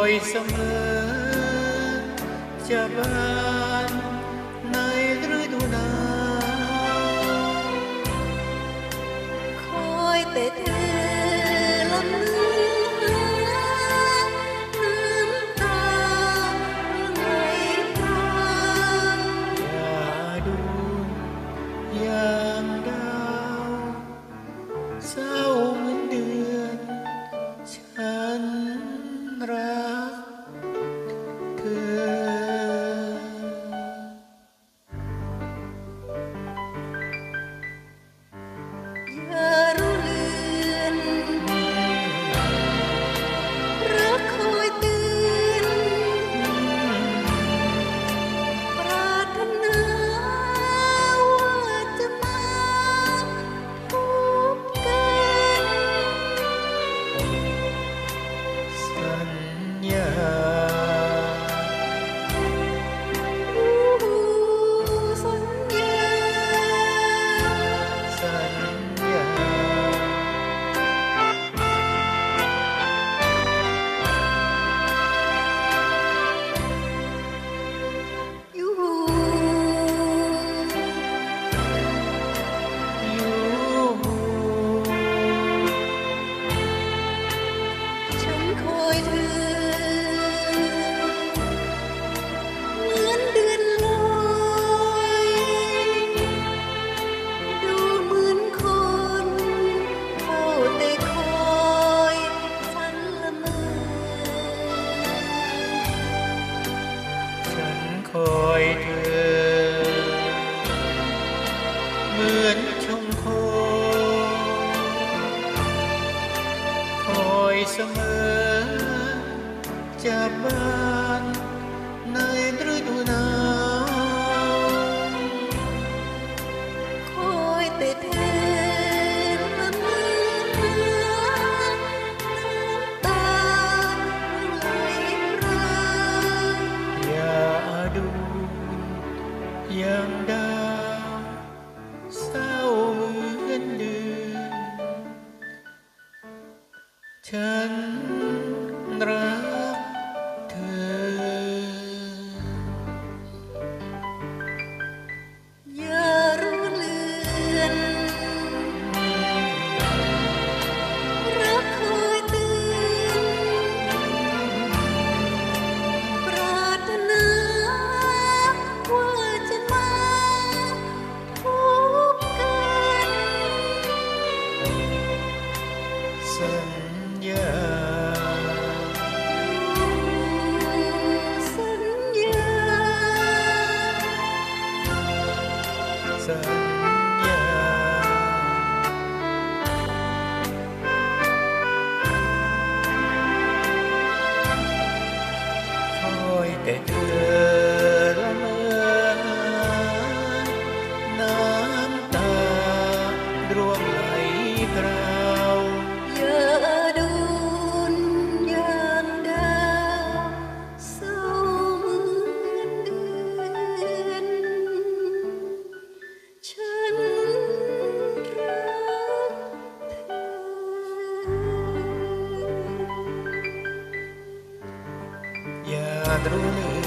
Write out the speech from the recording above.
อยเสมอ จะบานในฤดูหนาวคอยแต่เธอ เหมือนชงโค คอยเสมอจากบ้านในฤดูหนาวคอยแต่เธอมาเมื่อน้ำตาไหลรางย่าดูยังได้ Can え。adruni